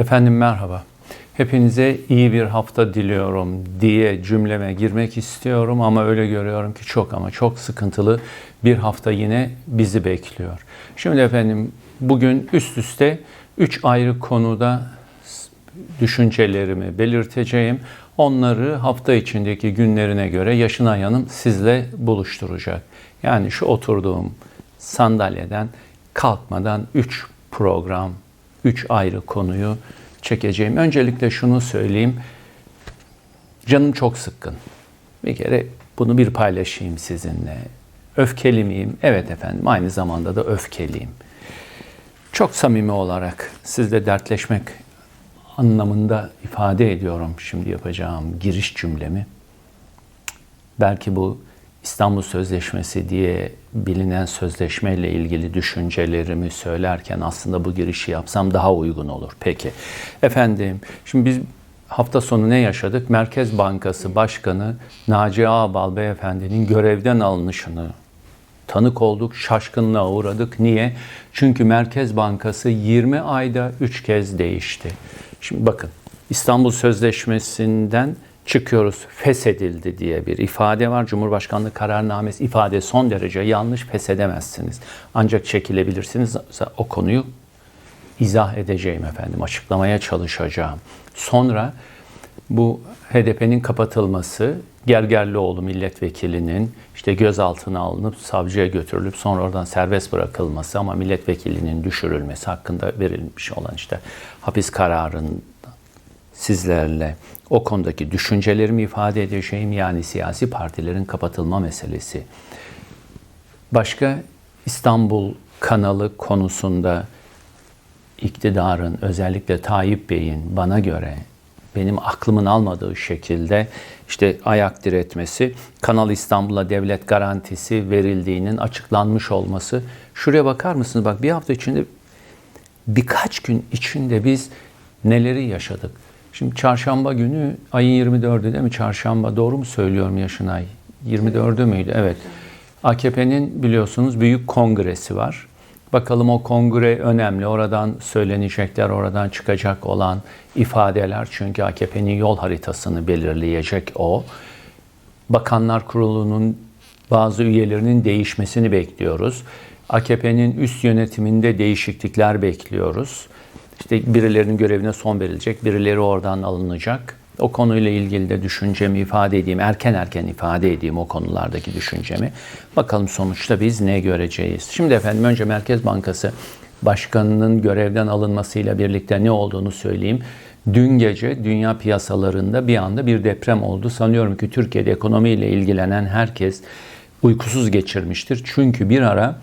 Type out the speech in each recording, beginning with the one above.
Efendim merhaba. Hepinize iyi bir hafta diliyorum diye cümleme girmek istiyorum ama öyle görüyorum ki çok ama çok sıkıntılı bir hafta yine bizi bekliyor. Şimdi efendim bugün üst üste üç ayrı konuda düşüncelerimi belirteceğim. Onları hafta içindeki günlerine göre Yaşınay Hanım sizle buluşturacak. Yani şu oturduğum sandalyeden kalkmadan 3 program, 3 ayrı konuyu çekeceğim. Öncelikle şunu söyleyeyim. Canım çok sıkkın. Bir kere bunu bir paylaşayım sizinle. Öfkeli miyim? Evet efendim. Aynı zamanda da öfkeliyim. Çok samimi olarak sizle dertleşmek anlamında ifade ediyorum şimdi yapacağım giriş cümlemi. Belki bu İstanbul Sözleşmesi diye bilinen sözleşmeyle ilgili düşüncelerimi söylerken aslında bu girişi yapsam daha uygun olur. Peki. Efendim, şimdi biz hafta sonu ne yaşadık? Merkez Bankası Başkanı Naci Ağbal Beyefendi'nin görevden alınışını tanık olduk, şaşkınlığa uğradık. Niye? Çünkü Merkez Bankası 20 ayda 3 kez değişti. Şimdi bakın İstanbul Sözleşmesi'nden çıkıyoruz feshedildi diye bir ifade var. Cumhurbaşkanlığı kararnamesi ifade son derece yanlış feshedemezsiniz. Ancak çekilebilirsiniz. O konuyu izah edeceğim efendim, açıklamaya çalışacağım. Sonra bu HDP'nin kapatılması, Gergerlioğlu milletvekilinin işte gözaltına alınıp savcıya götürülüp sonra oradan serbest bırakılması ama milletvekilinin düşürülmesi hakkında verilmiş olan işte hapis kararının sizlerle o konudaki düşüncelerimi ifade edeceğim yani siyasi partilerin kapatılma meselesi. Başka İstanbul kanalı konusunda iktidarın özellikle Tayyip Bey'in bana göre benim aklımın almadığı şekilde işte ayak diretmesi, Kanal İstanbul'a devlet garantisi verildiğinin açıklanmış olması. Şuraya bakar mısınız? Bak bir hafta içinde birkaç gün içinde biz neleri yaşadık? Şimdi çarşamba günü ayın 24'ü değil mi? Çarşamba doğru mu söylüyorum Yaşınay? 24'ü müydü? Evet. AKP'nin biliyorsunuz büyük kongresi var. Bakalım o kongre önemli. Oradan söylenecekler, oradan çıkacak olan ifadeler. Çünkü AKP'nin yol haritasını belirleyecek o. Bakanlar Kurulu'nun bazı üyelerinin değişmesini bekliyoruz. AKP'nin üst yönetiminde değişiklikler bekliyoruz. İşte birilerinin görevine son verilecek, birileri oradan alınacak. O konuyla ilgili de düşüncemi ifade edeyim, erken erken ifade edeyim o konulardaki düşüncemi. Bakalım sonuçta biz ne göreceğiz. Şimdi efendim önce Merkez Bankası Başkanı'nın görevden alınmasıyla birlikte ne olduğunu söyleyeyim. Dün gece dünya piyasalarında bir anda bir deprem oldu. Sanıyorum ki Türkiye'de ekonomiyle ilgilenen herkes uykusuz geçirmiştir. Çünkü bir ara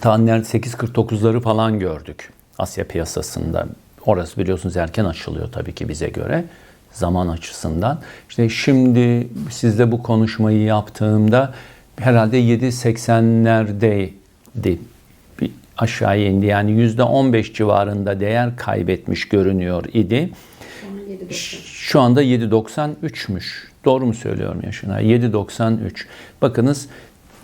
tanner 8.49'ları falan gördük. Asya piyasasında. Orası biliyorsunuz erken açılıyor tabii ki bize göre zaman açısından. İşte şimdi sizde bu konuşmayı yaptığımda herhalde 7.80'lerdeydi. Bir aşağıya indi. Yani %15 civarında değer kaybetmiş görünüyor idi. Şu anda 7.93'müş. Doğru mu söylüyorum yaşına? 7.93. Bakınız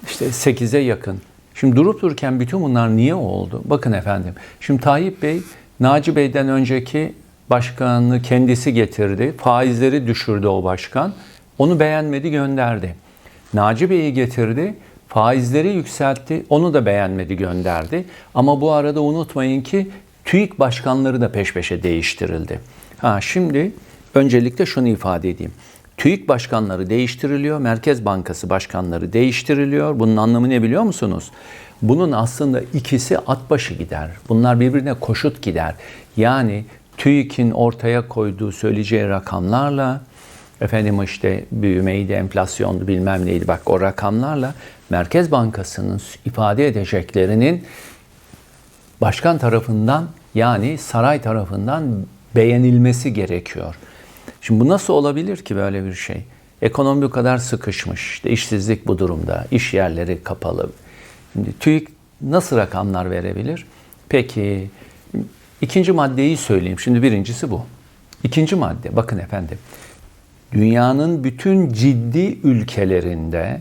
işte 8'e yakın. Şimdi durup dururken bütün bunlar niye oldu? Bakın efendim. Şimdi Tayyip Bey, Naci Bey'den önceki başkanını kendisi getirdi. Faizleri düşürdü o başkan. Onu beğenmedi gönderdi. Naci Bey'i getirdi. Faizleri yükseltti. Onu da beğenmedi gönderdi. Ama bu arada unutmayın ki TÜİK başkanları da peş peşe değiştirildi. Ha şimdi öncelikle şunu ifade edeyim. TÜİK başkanları değiştiriliyor, Merkez Bankası başkanları değiştiriliyor. Bunun anlamı ne biliyor musunuz? Bunun aslında ikisi at başı gider. Bunlar birbirine koşut gider. Yani TÜİK'in ortaya koyduğu söyleyeceği rakamlarla efendim işte büyümeydi, enflasyondu bilmem neydi bak o rakamlarla Merkez Bankası'nın ifade edeceklerinin başkan tarafından yani saray tarafından beğenilmesi gerekiyor. Şimdi bu nasıl olabilir ki böyle bir şey? Ekonomi bu kadar sıkışmış, işte işsizlik bu durumda, iş yerleri kapalı. Şimdi TÜİK nasıl rakamlar verebilir? Peki ikinci maddeyi söyleyeyim. Şimdi birincisi bu. İkinci madde bakın efendim. Dünyanın bütün ciddi ülkelerinde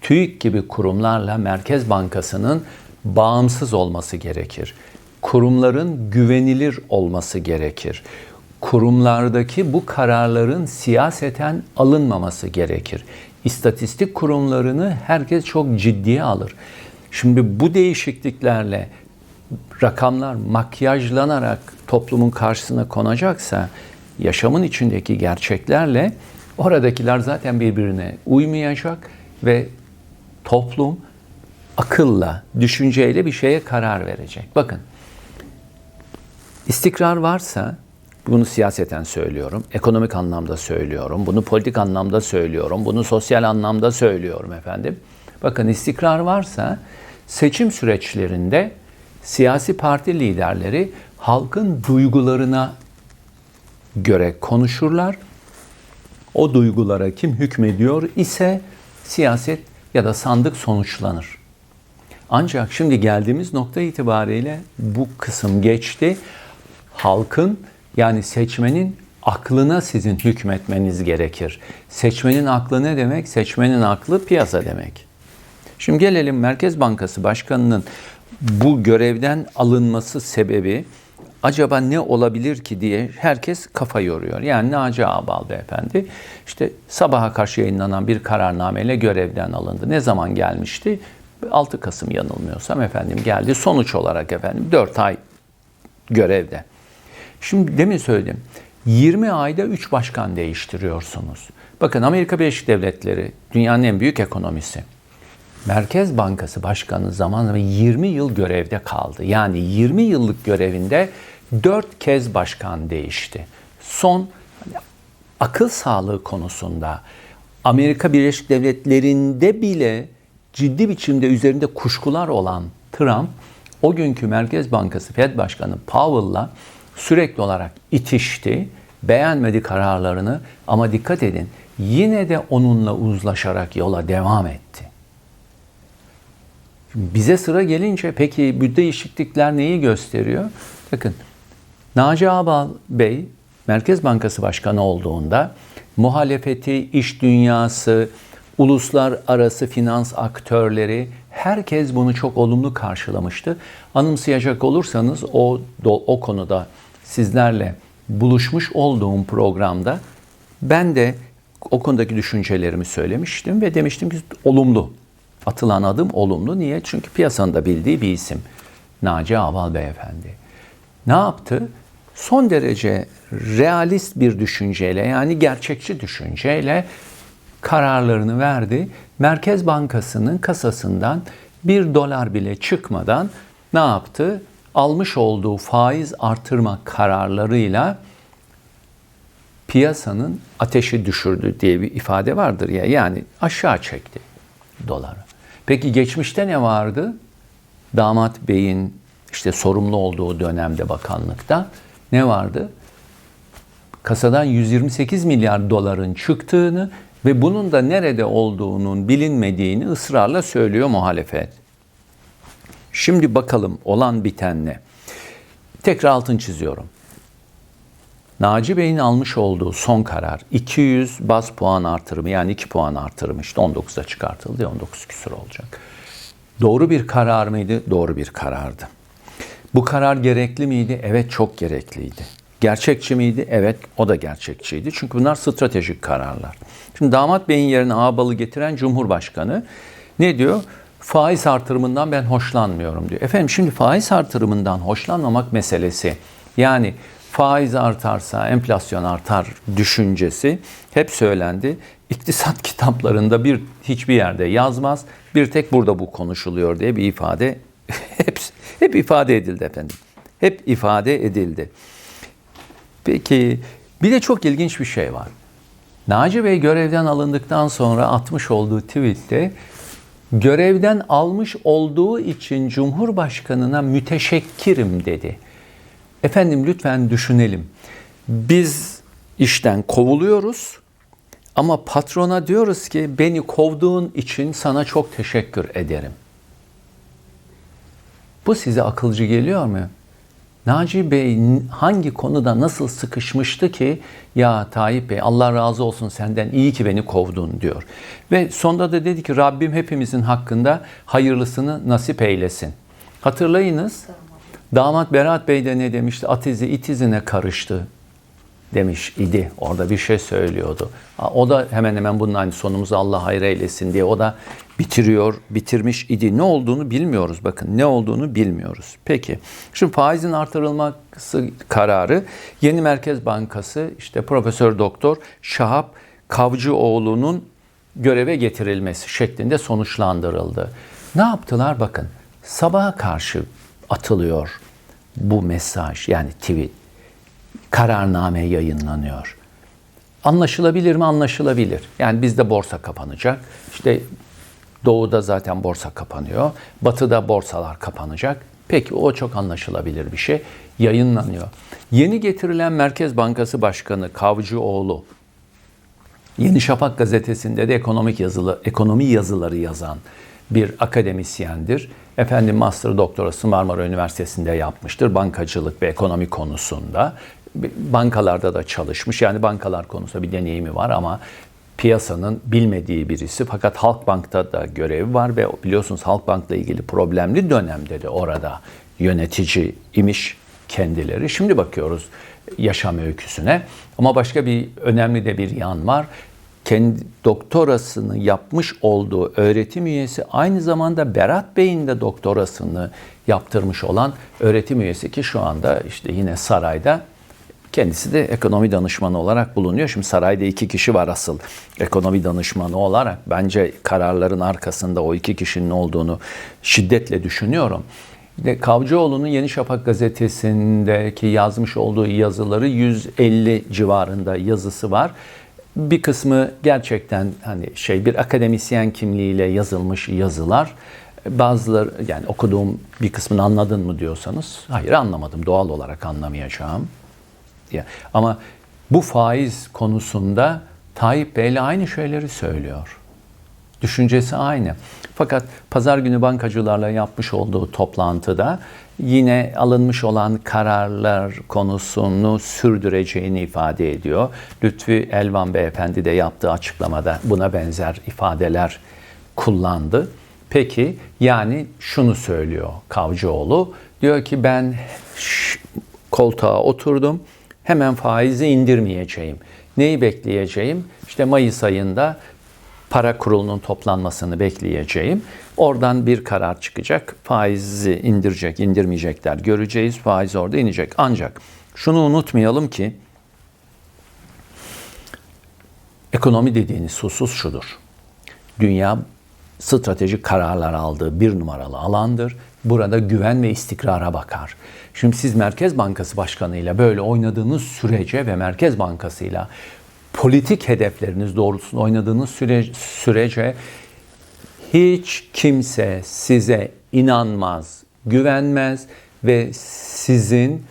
TÜİK gibi kurumlarla Merkez Bankası'nın bağımsız olması gerekir. kurumların güvenilir olması gerekir. Kurumlardaki bu kararların siyaseten alınmaması gerekir. İstatistik kurumlarını herkes çok ciddiye alır. Şimdi bu değişikliklerle rakamlar makyajlanarak toplumun karşısına konacaksa yaşamın içindeki gerçeklerle oradakiler zaten birbirine uymayacak ve toplum akılla, düşünceyle bir şeye karar verecek. Bakın, istikrar varsa, bunu siyaseten söylüyorum, ekonomik anlamda söylüyorum, bunu politik anlamda söylüyorum, bunu sosyal anlamda söylüyorum efendim. Bakın istikrar varsa seçim süreçlerinde siyasi parti liderleri halkın duygularına göre konuşurlar. O duygulara kim hükmediyor ise siyaset ya da sandık sonuçlanır. Ancak şimdi geldiğimiz nokta itibariyle bu kısım geçti. Halkın yani seçmenin aklına sizin hükmetmeniz gerekir. Seçmenin aklı ne demek? Seçmenin aklı piyasa demek. Şimdi gelelim Merkez Bankası Başkanı'nın bu görevden alınması sebebi acaba ne olabilir ki diye herkes kafa yoruyor. Yani Naci Ağbal Beyefendi işte sabaha karşı yayınlanan bir kararnameyle görevden alındı. Ne zaman gelmişti? 6 Kasım yanılmıyorsam efendim geldi. Sonuç olarak efendim 4 ay görevde. Şimdi demin söyledim. 20 ayda 3 başkan değiştiriyorsunuz. Bakın Amerika Birleşik Devletleri dünyanın en büyük ekonomisi. Merkez Bankası Başkanı zamanında 20 yıl görevde kaldı. Yani 20 yıllık görevinde 4 kez başkan değişti. Son akıl sağlığı konusunda Amerika Birleşik Devletleri'nde bile ciddi biçimde üzerinde kuşkular olan Trump o günkü Merkez Bankası Fed Başkanı Powell'la sürekli olarak itişti, beğenmedi kararlarını ama dikkat edin yine de onunla uzlaşarak yola devam etti. Bize sıra gelince peki bu değişiklikler neyi gösteriyor? Bakın Naci Ağbal Bey Merkez Bankası Başkanı olduğunda muhalefeti, iş dünyası, uluslararası finans aktörleri herkes bunu çok olumlu karşılamıştı. Anımsayacak olursanız o o konuda sizlerle buluşmuş olduğum programda ben de o konudaki düşüncelerimi söylemiştim ve demiştim ki olumlu. Atılan adım olumlu. Niye? Çünkü piyasanın da bildiği bir isim. Naci Aval Beyefendi. Ne yaptı? Son derece realist bir düşünceyle yani gerçekçi düşünceyle kararlarını verdi. Merkez Bankası'nın kasasından bir dolar bile çıkmadan ne yaptı? Almış olduğu faiz artırma kararlarıyla piyasanın ateşi düşürdü diye bir ifade vardır ya. Yani aşağı çekti doları. Peki geçmişte ne vardı? Damat Bey'in işte sorumlu olduğu dönemde bakanlıkta ne vardı? Kasadan 128 milyar doların çıktığını ve bunun da nerede olduğunun bilinmediğini ısrarla söylüyor muhalefet. Şimdi bakalım olan biten ne? Tekrar altın çiziyorum. Naci Bey'in almış olduğu son karar 200 baz puan artırımı yani 2 puan artırımı işte 19'a çıkartıldı 19 küsur olacak. Doğru bir karar mıydı? Doğru bir karardı. Bu karar gerekli miydi? Evet çok gerekliydi. Gerçekçi miydi? Evet o da gerçekçiydi. Çünkü bunlar stratejik kararlar. Şimdi damat beyin yerine ağbalı getiren Cumhurbaşkanı ne diyor? Faiz artırımından ben hoşlanmıyorum diyor. Efendim şimdi faiz artırımından hoşlanmamak meselesi yani faiz artarsa enflasyon artar düşüncesi hep söylendi. İktisat kitaplarında bir hiçbir yerde yazmaz. Bir tek burada bu konuşuluyor diye bir ifade hep, hep ifade edildi efendim. Hep ifade edildi. Peki bir de çok ilginç bir şey var. Naci Bey görevden alındıktan sonra atmış olduğu tweette görevden almış olduğu için Cumhurbaşkanına müteşekkirim dedi. Efendim lütfen düşünelim. Biz işten kovuluyoruz ama patrona diyoruz ki beni kovduğun için sana çok teşekkür ederim. Bu size akılcı geliyor mu? Naci Bey hangi konuda nasıl sıkışmıştı ki ya Tayyip Bey Allah razı olsun senden iyi ki beni kovdun diyor. Ve sonda da dedi ki Rabbim hepimizin hakkında hayırlısını nasip eylesin. Hatırlayınız Damat Berat Bey de ne demişti? At izi it izine karıştı demiş idi. Orada bir şey söylüyordu. O da hemen hemen bunun aynı sonumuzu Allah hayır eylesin diye o da bitiriyor, bitirmiş idi. Ne olduğunu bilmiyoruz. Bakın ne olduğunu bilmiyoruz. Peki. Şimdi faizin artırılması kararı Yeni Merkez Bankası işte Profesör Doktor Şahap Kavcıoğlu'nun göreve getirilmesi şeklinde sonuçlandırıldı. Ne yaptılar bakın. Sabaha karşı atılıyor bu mesaj yani tweet kararname yayınlanıyor. Anlaşılabilir mi? Anlaşılabilir. Yani bizde borsa kapanacak. İşte doğuda zaten borsa kapanıyor. Batıda borsalar kapanacak. Peki o çok anlaşılabilir bir şey. Yayınlanıyor. Yeni getirilen Merkez Bankası Başkanı Kavcıoğlu Yeni Şafak gazetesinde de ekonomik yazılı ekonomi yazıları yazan bir akademisyendir. Efendim master doktorası Marmara Üniversitesi'nde yapmıştır bankacılık ve ekonomi konusunda bankalarda da çalışmış. Yani bankalar konusunda bir deneyimi var ama piyasanın bilmediği birisi. Fakat Halkbank'ta da görevi var ve biliyorsunuz Halkbank'la ilgili problemli dönemde de orada yönetici imiş kendileri. Şimdi bakıyoruz yaşam öyküsüne. Ama başka bir önemli de bir yan var. Kendi doktorasını yapmış olduğu öğretim üyesi aynı zamanda Berat Bey'in de doktorasını yaptırmış olan öğretim üyesi ki şu anda işte yine sarayda Kendisi de ekonomi danışmanı olarak bulunuyor. Şimdi sarayda iki kişi var asıl ekonomi danışmanı olarak. Bence kararların arkasında o iki kişinin olduğunu şiddetle düşünüyorum. De Kavcıoğlu'nun Yeni Şafak gazetesindeki yazmış olduğu yazıları 150 civarında yazısı var. Bir kısmı gerçekten hani şey bir akademisyen kimliğiyle yazılmış yazılar. Bazıları yani okuduğum bir kısmını anladın mı diyorsanız hayır anlamadım doğal olarak anlamayacağım diye. Ama bu faiz konusunda Tayyip Bey'le aynı şeyleri söylüyor. Düşüncesi aynı. Fakat pazar günü bankacılarla yapmış olduğu toplantıda yine alınmış olan kararlar konusunu sürdüreceğini ifade ediyor. Lütfi Elvan Beyefendi de yaptığı açıklamada buna benzer ifadeler kullandı. Peki yani şunu söylüyor Kavcıoğlu. Diyor ki ben koltuğa oturdum hemen faizi indirmeyeceğim. Neyi bekleyeceğim? İşte Mayıs ayında para kurulunun toplanmasını bekleyeceğim. Oradan bir karar çıkacak. Faizi indirecek, indirmeyecekler. Göreceğiz. Faiz orada inecek. Ancak şunu unutmayalım ki ekonomi dediğiniz husus şudur. Dünya stratejik kararlar aldığı bir numaralı alandır. Burada güven ve istikrara bakar. Şimdi siz Merkez Bankası Başkanı'yla böyle oynadığınız sürece ve Merkez Bankası'yla politik hedefleriniz doğrultusunda oynadığınız süre, sürece hiç kimse size inanmaz, güvenmez ve sizin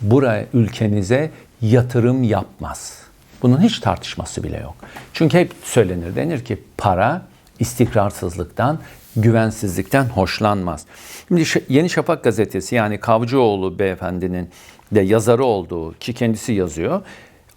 buraya ülkenize yatırım yapmaz. Bunun hiç tartışması bile yok. Çünkü hep söylenir denir ki para istikrarsızlıktan, güvensizlikten hoşlanmaz. Şimdi Yeni Şafak gazetesi yani Kavcıoğlu beyefendinin de yazarı olduğu ki kendisi yazıyor.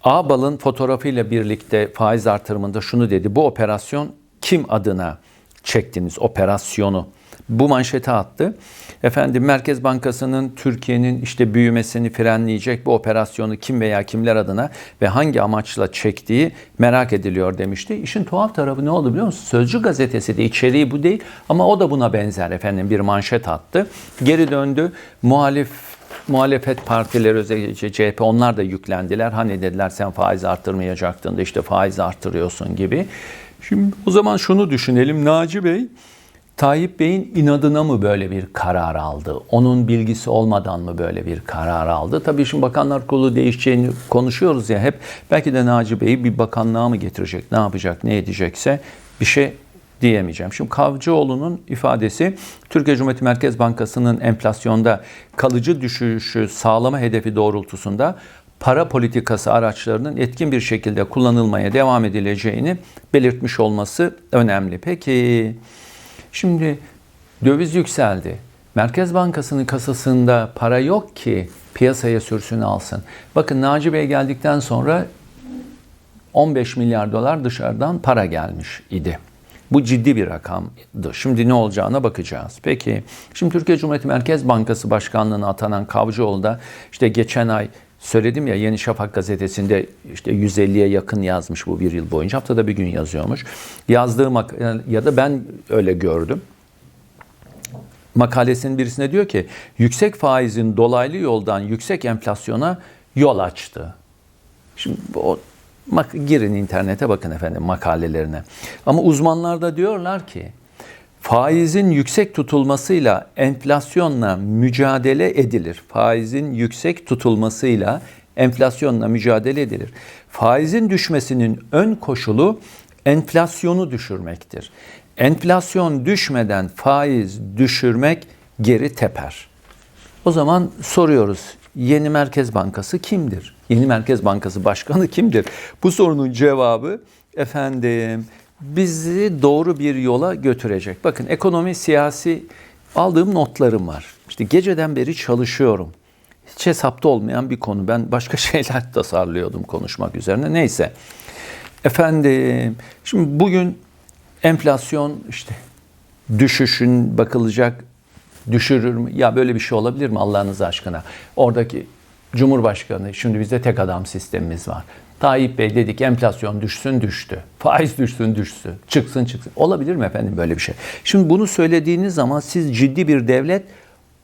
Ağbal'ın fotoğrafıyla birlikte faiz artırımında şunu dedi. Bu operasyon kim adına çektiniz operasyonu? Bu manşete attı. Efendim Merkez Bankası'nın Türkiye'nin işte büyümesini frenleyecek bu operasyonu kim veya kimler adına ve hangi amaçla çektiği merak ediliyor demişti. İşin tuhaf tarafı ne oldu biliyor musun? Sözcü gazetesi de içeriği bu değil ama o da buna benzer efendim bir manşet attı. Geri döndü. Muhalif muhalefet partileri özellikle CHP onlar da yüklendiler. Hani dediler sen faiz arttırmayacaktın da işte faiz arttırıyorsun gibi. Şimdi o zaman şunu düşünelim Naci Bey Tayyip Bey'in inadına mı böyle bir karar aldı? Onun bilgisi olmadan mı böyle bir karar aldı? Tabii şimdi bakanlar kurulu değişeceğini konuşuyoruz ya hep. Belki de Naci Bey'i bir bakanlığa mı getirecek, ne yapacak, ne edecekse bir şey diyemeyeceğim. Şimdi Kavcıoğlu'nun ifadesi Türkiye Cumhuriyeti Merkez Bankası'nın enflasyonda kalıcı düşüşü sağlama hedefi doğrultusunda para politikası araçlarının etkin bir şekilde kullanılmaya devam edileceğini belirtmiş olması önemli. Peki Şimdi döviz yükseldi. Merkez Bankası'nın kasasında para yok ki piyasaya sürsün alsın. Bakın Naci Bey geldikten sonra 15 milyar dolar dışarıdan para gelmiş idi. Bu ciddi bir rakamdı. Şimdi ne olacağına bakacağız. Peki, şimdi Türkiye Cumhuriyeti Merkez Bankası Başkanlığı'na atanan Kavcıoğlu da işte geçen ay söyledim ya Yeni Şafak gazetesinde işte 150'ye yakın yazmış bu bir yıl boyunca. Haftada bir gün yazıyormuş. Yazdığı ya da ben öyle gördüm makalesinin birisinde diyor ki yüksek faizin dolaylı yoldan yüksek enflasyona yol açtı. Şimdi o girin internete bakın efendim makalelerine. Ama uzmanlar da diyorlar ki faizin yüksek tutulmasıyla enflasyonla mücadele edilir. Faizin yüksek tutulmasıyla enflasyonla mücadele edilir. Faizin düşmesinin ön koşulu enflasyonu düşürmektir. Enflasyon düşmeden faiz düşürmek geri teper. O zaman soruyoruz. Yeni Merkez Bankası kimdir? Yeni Merkez Bankası Başkanı kimdir? Bu sorunun cevabı efendim bizi doğru bir yola götürecek. Bakın ekonomi, siyasi aldığım notlarım var. İşte geceden beri çalışıyorum. Hiç hesapta olmayan bir konu. Ben başka şeyler tasarlıyordum konuşmak üzerine. Neyse. Efendim, şimdi bugün enflasyon işte düşüşün bakılacak düşürür mü? Ya böyle bir şey olabilir mi Allah'ınız aşkına? Oradaki Cumhurbaşkanı, şimdi bizde tek adam sistemimiz var. Tayyip Bey dedik enflasyon düşsün düştü. Faiz düşsün düşsün. Çıksın çıksın. Olabilir mi efendim böyle bir şey? Şimdi bunu söylediğiniz zaman siz ciddi bir devlet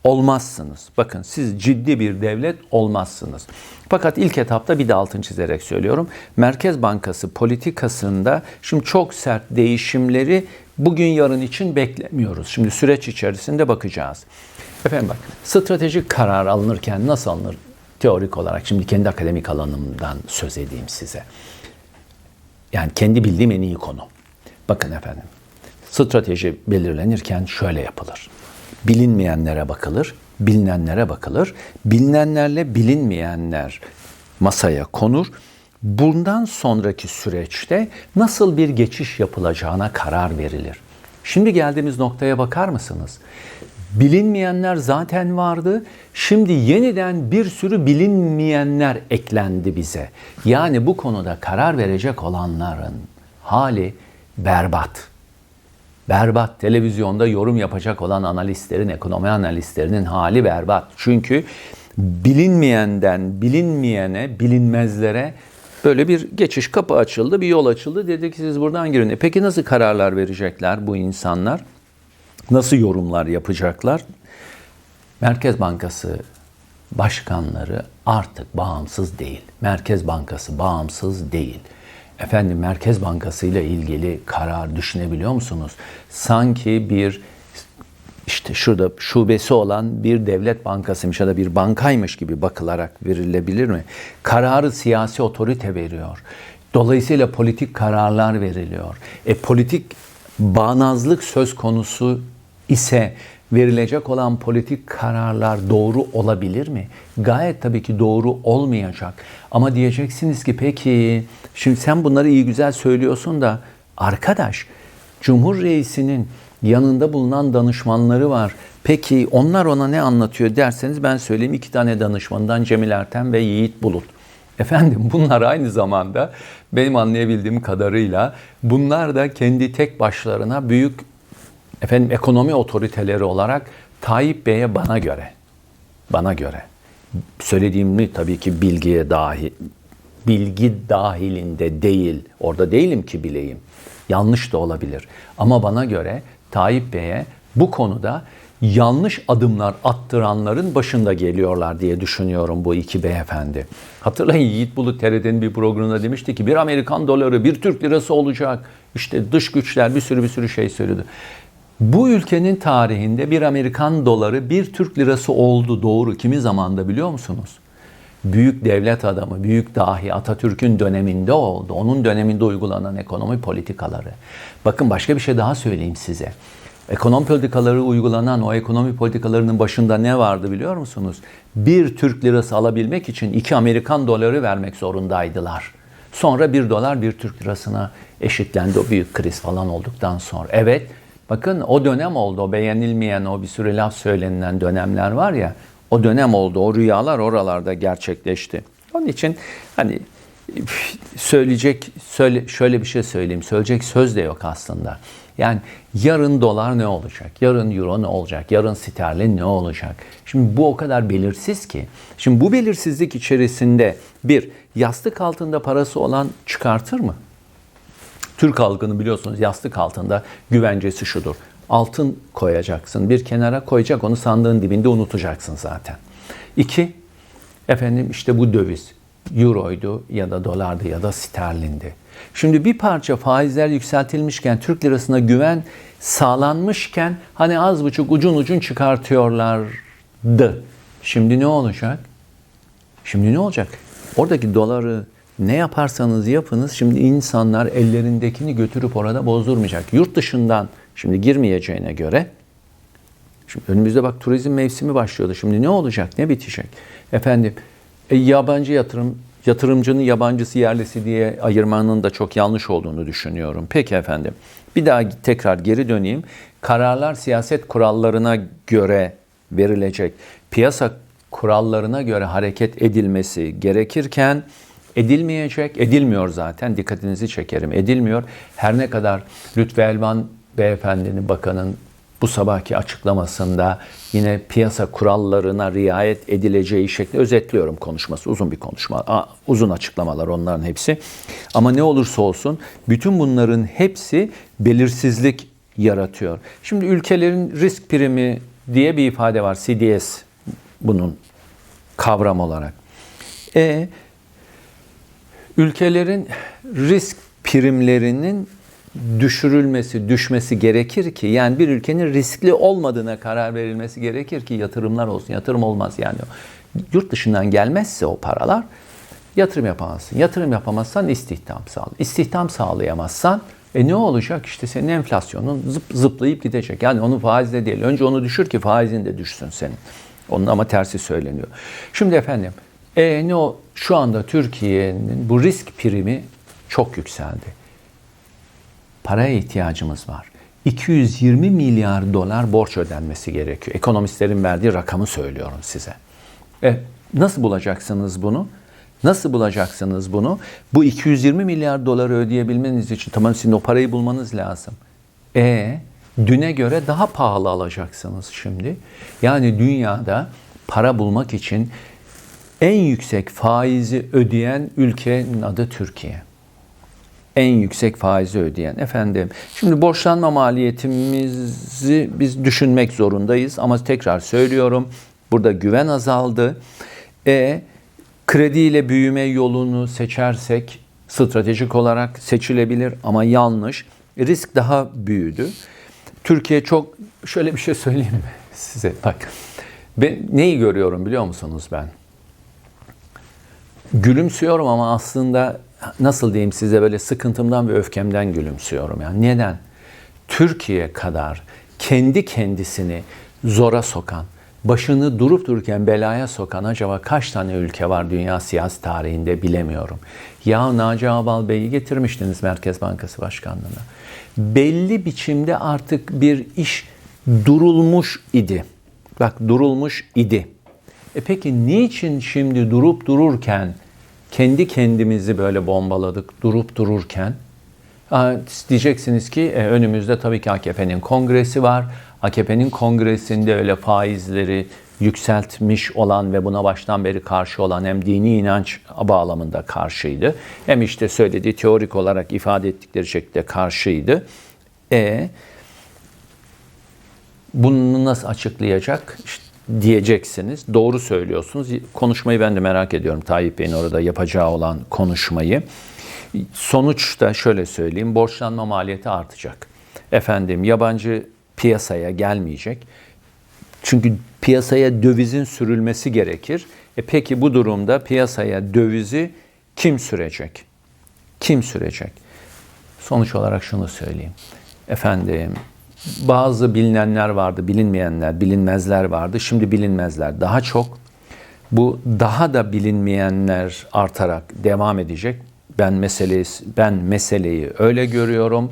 olmazsınız. Bakın siz ciddi bir devlet olmazsınız. Fakat ilk etapta bir de altın çizerek söylüyorum. Merkez Bankası politikasında şimdi çok sert değişimleri bugün yarın için beklemiyoruz. Şimdi süreç içerisinde bakacağız. Efendim bak stratejik karar alınırken nasıl alınır teorik olarak şimdi kendi akademik alanımdan söz edeyim size. Yani kendi bildiğim en iyi konu. Bakın efendim strateji belirlenirken şöyle yapılır bilinmeyenlere bakılır, bilinenlere bakılır. Bilinenlerle bilinmeyenler masaya konur. Bundan sonraki süreçte nasıl bir geçiş yapılacağına karar verilir. Şimdi geldiğimiz noktaya bakar mısınız? Bilinmeyenler zaten vardı. Şimdi yeniden bir sürü bilinmeyenler eklendi bize. Yani bu konuda karar verecek olanların hali berbat berbat. Televizyonda yorum yapacak olan analistlerin, ekonomi analistlerinin hali berbat. Çünkü bilinmeyenden bilinmeyene, bilinmezlere böyle bir geçiş kapı açıldı, bir yol açıldı. Dedi ki siz buradan girin. E peki nasıl kararlar verecekler bu insanlar? Nasıl yorumlar yapacaklar? Merkez Bankası başkanları artık bağımsız değil. Merkez Bankası bağımsız değil. Efendim Merkez Bankası ile ilgili karar düşünebiliyor musunuz? Sanki bir işte şurada şubesi olan bir devlet bankasıymış ya da bir bankaymış gibi bakılarak verilebilir mi? Kararı siyasi otorite veriyor. Dolayısıyla politik kararlar veriliyor. E politik bağnazlık söz konusu ise verilecek olan politik kararlar doğru olabilir mi? Gayet tabii ki doğru olmayacak. Ama diyeceksiniz ki peki şimdi sen bunları iyi güzel söylüyorsun da arkadaş Cumhur Reisi'nin yanında bulunan danışmanları var. Peki onlar ona ne anlatıyor derseniz ben söyleyeyim iki tane danışmandan Cemil Erten ve Yiğit Bulut. Efendim bunlar aynı zamanda benim anlayabildiğim kadarıyla bunlar da kendi tek başlarına büyük efendim ekonomi otoriteleri olarak Tayyip Bey'e bana göre bana göre söylediğimi tabii ki bilgiye dahi bilgi dahilinde değil. Orada değilim ki bileyim. Yanlış da olabilir. Ama bana göre Tayyip Bey'e bu konuda yanlış adımlar attıranların başında geliyorlar diye düşünüyorum bu iki beyefendi. Hatırlayın Yiğit Bulut TRT'nin bir programında demişti ki bir Amerikan doları bir Türk lirası olacak. İşte dış güçler bir sürü bir sürü şey söyledi. Bu ülkenin tarihinde bir Amerikan doları bir Türk lirası oldu doğru. Kimi zamanda biliyor musunuz? Büyük devlet adamı, büyük dahi Atatürk'ün döneminde oldu. Onun döneminde uygulanan ekonomi politikaları. Bakın başka bir şey daha söyleyeyim size. Ekonomi politikaları uygulanan o ekonomi politikalarının başında ne vardı biliyor musunuz? Bir Türk lirası alabilmek için iki Amerikan doları vermek zorundaydılar. Sonra bir dolar bir Türk lirasına eşitlendi o büyük kriz falan olduktan sonra. Evet Bakın o dönem oldu. O beğenilmeyen, o bir sürü laf söylenilen dönemler var ya. O dönem oldu. O rüyalar oralarda gerçekleşti. Onun için hani söyleyecek söyle şöyle bir şey söyleyeyim. Söyleyecek söz de yok aslında. Yani yarın dolar ne olacak? Yarın euro ne olacak? Yarın sterlin ne olacak? Şimdi bu o kadar belirsiz ki. Şimdi bu belirsizlik içerisinde bir yastık altında parası olan çıkartır mı? Türk halkını biliyorsunuz yastık altında güvencesi şudur. Altın koyacaksın. Bir kenara koyacak onu sandığın dibinde unutacaksın zaten. İki, efendim işte bu döviz. Euroydu ya da dolardı ya da sterlindi. Şimdi bir parça faizler yükseltilmişken Türk lirasına güven sağlanmışken hani az buçuk ucun ucun çıkartıyorlardı. Şimdi ne olacak? Şimdi ne olacak? Oradaki doları ne yaparsanız yapınız şimdi insanlar ellerindekini götürüp orada bozdurmayacak. Yurt dışından şimdi girmeyeceğine göre şimdi önümüzde bak turizm mevsimi başlıyordu. Şimdi ne olacak? Ne bitecek? Efendim e, yabancı yatırım yatırımcının yabancısı yerlisi diye ayırmanın da çok yanlış olduğunu düşünüyorum. Peki efendim. Bir daha tekrar geri döneyim. Kararlar siyaset kurallarına göre verilecek. Piyasa kurallarına göre hareket edilmesi gerekirken edilmeyecek, edilmiyor zaten. Dikkatinizi çekerim. Edilmiyor. Her ne kadar Lütfü Elvan beyefendinin bakanın bu sabahki açıklamasında yine piyasa kurallarına riayet edileceği şekli özetliyorum konuşması. Uzun bir konuşma, uzun açıklamalar onların hepsi. Ama ne olursa olsun bütün bunların hepsi belirsizlik yaratıyor. Şimdi ülkelerin risk primi diye bir ifade var. CDS bunun kavram olarak. E, ülkelerin risk primlerinin düşürülmesi, düşmesi gerekir ki yani bir ülkenin riskli olmadığına karar verilmesi gerekir ki yatırımlar olsun. Yatırım olmaz yani. Yurt dışından gelmezse o paralar yatırım yapamazsın. Yatırım yapamazsan istihdam sağla. İstihdam sağlayamazsan e ne olacak? İşte senin enflasyonun zıp, zıplayıp gidecek. Yani onun faizle değil. Önce onu düşür ki faizin de düşsün senin. Onun ama tersi söyleniyor. Şimdi efendim e ne o şu anda Türkiye'nin bu risk primi çok yükseldi paraya ihtiyacımız var. 220 milyar dolar borç ödenmesi gerekiyor. Ekonomistlerin verdiği rakamı söylüyorum size. E, nasıl bulacaksınız bunu? Nasıl bulacaksınız bunu? Bu 220 milyar doları ödeyebilmeniz için tamam sizin o parayı bulmanız lazım. E düne göre daha pahalı alacaksınız şimdi. Yani dünyada para bulmak için en yüksek faizi ödeyen ülkenin adı Türkiye en yüksek faizi ödeyen. Efendim şimdi borçlanma maliyetimizi biz düşünmek zorundayız ama tekrar söylüyorum burada güven azaldı. E krediyle büyüme yolunu seçersek stratejik olarak seçilebilir ama yanlış. Risk daha büyüdü. Türkiye çok şöyle bir şey söyleyeyim mi size? Bak ben neyi görüyorum biliyor musunuz ben? Gülümsüyorum ama aslında nasıl diyeyim size böyle sıkıntımdan ve öfkemden gülümsüyorum. Yani neden? Türkiye kadar kendi kendisini zora sokan, başını durup dururken belaya sokan acaba kaç tane ülke var dünya siyasi tarihinde bilemiyorum. Ya Naci Abal Bey'i getirmiştiniz Merkez Bankası Başkanlığı'na. Belli biçimde artık bir iş durulmuş idi. Bak durulmuş idi. E peki niçin şimdi durup dururken kendi kendimizi böyle bombaladık durup dururken. Diyeceksiniz ki e, önümüzde tabii ki AKP'nin kongresi var. AKP'nin kongresinde öyle faizleri yükseltmiş olan ve buna baştan beri karşı olan hem dini inanç bağlamında karşıydı. Hem işte söylediği teorik olarak ifade ettikleri şekilde karşıydı. E bunu nasıl açıklayacak? İşte diyeceksiniz. Doğru söylüyorsunuz. Konuşmayı ben de merak ediyorum Tayyip Bey'in orada yapacağı olan konuşmayı. Sonuçta şöyle söyleyeyim. Borçlanma maliyeti artacak. Efendim yabancı piyasaya gelmeyecek. Çünkü piyasaya dövizin sürülmesi gerekir. E peki bu durumda piyasaya dövizi kim sürecek? Kim sürecek? Sonuç olarak şunu söyleyeyim. Efendim bazı bilinenler vardı, bilinmeyenler, bilinmezler vardı. Şimdi bilinmezler daha çok. Bu daha da bilinmeyenler artarak devam edecek. Ben meseleyi ben meseleyi öyle görüyorum.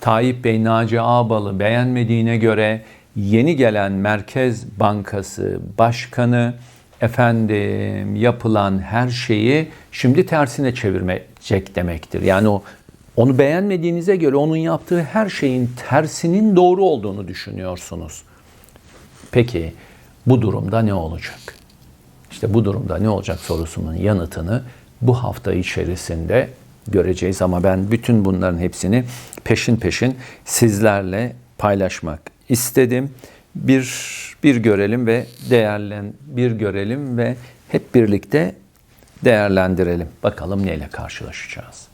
Tayyip Bey Naci Ağbal'ı beğenmediğine göre yeni gelen Merkez Bankası Başkanı efendim yapılan her şeyi şimdi tersine çevirmeyecek demektir. Yani o onu beğenmediğinize göre onun yaptığı her şeyin tersinin doğru olduğunu düşünüyorsunuz. Peki bu durumda ne olacak? İşte bu durumda ne olacak sorusunun yanıtını bu hafta içerisinde göreceğiz ama ben bütün bunların hepsini peşin peşin sizlerle paylaşmak istedim. Bir bir görelim ve değerlen bir görelim ve hep birlikte değerlendirelim. Bakalım neyle karşılaşacağız.